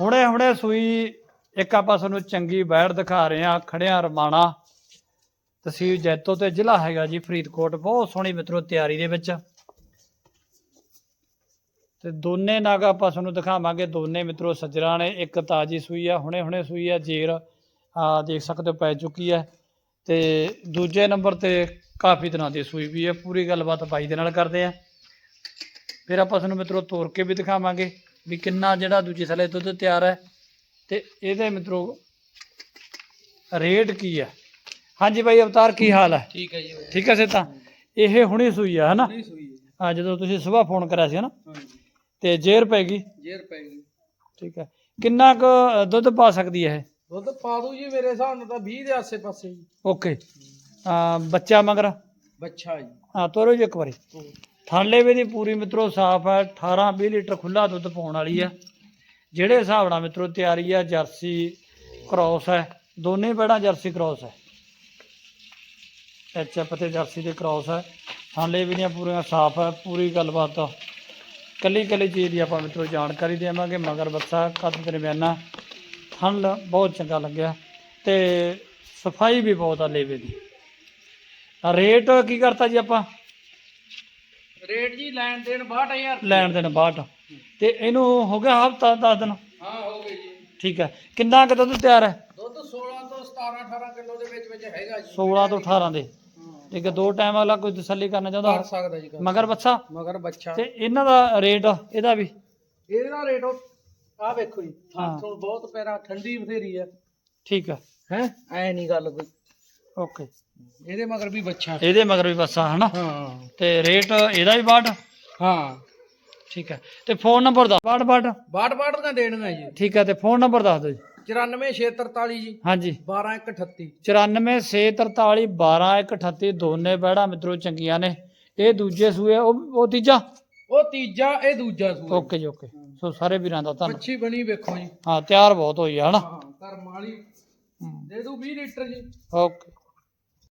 ਹੁਣੇ ਹੁਣੇ ਸੂਈ, ਇੱਕ ਆਪਾਂ ਤੁਹਾਨੂੰ ਚੰਗੀ ਬੈੜ ਦਿਖਾ ਰਹੇ ਆ ਖੜਿਆ ਰਮਾਣਾ। ਤਹਿਸੀਲ ਜੈਤੋ ਤੇ ਜ਼ਿਲ੍ਹਾ ਹੈਗਾ ਜੀ ਫਰੀਦਕੋਟ, ਬਹੁਤ ਸੋਹਣੀ ਮਿੱਤਰੋ ਤਿਆਰੀ ਦੇ ਵਿੱਚ। ਤੇ ਦੋਨੇ ਨਾਗ ਆਪਾਂ ਤੁਹਾਨੂੰ ਦਿਖਾਵਾਂਗੇ, ਦੋਨੇ ਮਿੱਤਰੋ ਸੱਜਰਾ ਨੇ, ਇੱਕ ਤਾਜੀ ਸੂਈ ਆ, ਹੁਣੇ ਹੁਣੇ ਸੂਈ ਆ, ਜੇਰ, ਆ, ਦੇਖ ਸਕਦੇ ਹੋ ਪੈ ਚੁੱਕੀ ਹੈ ਤੇ ਦੂਜੇ ਨੰਬਰ ਤੇ ਕਾਫੀ ਦਿਨਾਂ ਦੀ ਸੂਈ ਵੀ ਹੈ ਪੂਰੀ ਗੱਲਬਾਤ ਬਾਈ ਦੇ ਨਾਲ ਕਰਦੇ ਆ। ਫਿਰ ਆਪਾਂ ਤੁਹਾਨੂੰ ਮਿੱਤਰੋ ਤੋੜ ਕੇ ਵੀ ਦਿਖਾਵਾਂਗੇ। ਵੀ ਕਿੰਨਾ ਜਿਹੜਾ ਦੂਜੇ ਥਲੇ ਦੁੱਧ ਤਿਆਰ ਹੈ। ਤੇ ਇਹਦੇ ਮਿੱਤਰੋ ਰੇਟ ਕੀ ਹੈ? ਹਾਂਜੀ ਬਾਈ ਅਵਤਾਰ ਕੀ ਹਾਲ ਹੈ? ਠੀਕ ਹੈ ਜੀ ਠੀਕ ਹੈ ਸੇ ਤਾਂ ਇਹ ਹੁਣੀ ਸੂਈ ਆ ਹਨਾ? ਹੈ ਜਦੋਂ ਤੁਸੀਂ ਸਵੇਰ ਫੋਨ ਕਰਿਆ ਸੀ ਹਨਾ? ਤੇ ਜੇਰ ਪੈ ਗਈ? ਜੇਰ ਪੈ ਗਈ। ਠੀਕ ਹੈ। ਕਿੰਨਾ ਕੁ ਦੁੱਧ ਪਾ ਸਕਦੀ ਹੈ ਇਹ? ਦੁੱਧ ਪਾ ਦੂ ਜੀ ਮੇਰੇ ਹਿਸਾਬ ਨਾਲ ਤਾਂ 20 ਦੇ ਆਸੇ ਪਾਸੇ ਜੀ। ਓਕੇ। ਆ ਬੱਚਾ ਮਗਰ? ਬੱਚਾ ਜੀ। ਆ ਤੋਰੋ ਜੀ ਇੱਕ ਵਾਰੀ। ਥਾਲੇ ਵੇ ਦੀ ਪੂਰੀ ਮਿੱਤਰੋ ਸਾਫ਼ ਹੈ 18 20 ਲੀਟਰ ਖੁੱਲਾ ਦੁੱਧ ਪਾਉਣ ਵਾਲੀ ਆ ਜਿਹੜੇ ਹਿਸਾਬ ਨਾਲ ਮਿੱਤਰੋ ਤਿਆਰੀ ਆ ਜਰਸੀ ਕ੍ਰਾਸ ਹੈ, ਦੋਨੇ ਬੜਾ ਜਰਸੀ ਕ੍ਰਾਸ ਹੈ। ਐਚਐਫ ਤੇ ਜਰਸੀ ਦੇ ਕ੍ਰਾਸ ਹੈ। ਥਾਲੇ ਵੀ ਦੀਆਂ ਪੂਰੀਆਂ ਸਾਫ਼ ਹੈ, ਪੂਰੀ ਗੱਲਬਾਤ ਕੱਲੀ ਕੱਲੀ ਚੀਜ਼ ਦੀ ਆਪਾਂ ਮਿੱਤਰੋ ਜਾਣਕਾਰੀ ਦੇਵਾਂਗੇ, ਮਗਰ ਬੱਚਾ ਕੱਦ ਦਰਮਿਆਨਾ। ਥਣ ਬਹੁਤ ਚੰਗਾ ਲੱਗਿਆ ਤੇ ਸਫ਼ਾਈ ਵੀ ਬਹੁਤ ਆ ਲੇਵੇ ਦੀ। ਰੇਟ ਕੀ ਕਰਤਾ ਜੀ ਆਪਾਂ? ਰੇਟ ਜੀ ਲੈਣ ਦੇਣ 62000 ਲੈਣ ਦੇਣ 62 ਤੇ ਇਹਨੂੰ ਹੋ ਗਿਆ ਹਫਤਾ 10 ਦਿਨ? ਹਾਂ ਹੋ ਗਏ ਜੀ। ਠੀਕ ਹੈ। ਕਿੰਨਾ ਕੁ ਦੁੱਧ ਤਿਆਰ ਹੈ? ਦੁੱਧ 16 ਤੋਂ 17 18 ਕਿਲੋ ਦੇ ਵਿੱਚ ਵਿੱਚ ਹੈਗਾ ਜੀ। 16 ਤੋਂ 18 ਦੇ। ਠੀਕ ਹੈ ਦੋ ਟਾਈਮ ਅਗਲਾ ਕੋਈ ਤਸੱਲੀ ਕਰਨਾ ਚਾਹੁੰਦਾ? ਕਰ ਸਕਦਾ ਜੀ ਕਰ ਮਗਰ ਬੱਚਾ? ਮਗਰ ਬੱਚਾ। ਤੇ ਇਹਨਾਂ ਦਾ ਰੇਟ ਇਹਦਾ ਵੀ? ਇਹਦਾ ਰੇਟ ਆ ਵੇਖੋ ਜੀ। ਥਾਂ ਬਹੁਤ ਪੈਰਾ ਠੰਡੀ ਬਥੇਰੀ ਹੈ। ਠੀਕ ਹੈ। ਹੈ? ਐ ਨਹੀਂ ਗੱਲ ਕੋਈ। ਓਕੇ ਇਹਦੇ ਮਗਰ ਵੀ ਬੱਚਾ ਇਹਦੇ ਮਗਰ ਵੀ ਬੱਸਾ ਹਨਾ? ਹਾਂ। ਤੇ ਰੇਟ ਇਹਦਾ ਵੀ 62 ਹਾਂ। ਠੀਕ ਹੈ। ਤੇ ਫੋਨ ਨੰਬਰ ਦਾ 62 62 ਬਾਟ ਬਾਟ ਦੀਆਂ ਦੇਣੀਆਂ ਜੀ। ਠੀਕ ਹੈ ਤੇ ਫੋਨ ਨੰਬਰ ਦੱਸ ਦਿਓ ਜੀ। 94643 ਜੀ। ਹਾਂਜੀ। 12138 94 12138 ਦੋਨੇ ਬਹਿੜਾ ਮਿੱਤਰੋ ਚੰਗੀਆਂ ਨੇ। ਇਹ ਦੂਜੇ ਸੂਏ ਉਹ ਉਹ ਤੀਜਾ? ਉਹ ਤੀਜਾ ਇਹ ਦੂਜਾ ਸੂਆ ਓਕੇ ਜੀ ਓਕੇ ਸੋ ਸਾਰੇ ਵੀਰਾਂ ਦਾ ਧੰਨਵਾਦ। ਮੱਛੀ ਬਣੀ ਵੇਖੋ ਜੀ। ਹਾਂ ਤਿਆਰ ਬਹੁਤ ਹੋਈ ਹੈ ਹਨਾ? ਹਾਂ ਕਰਮ ਵਾਲੀ। ਦੇ ਦੂ 20 ਲੀਟਰ ਜੀ। ਓਕੇ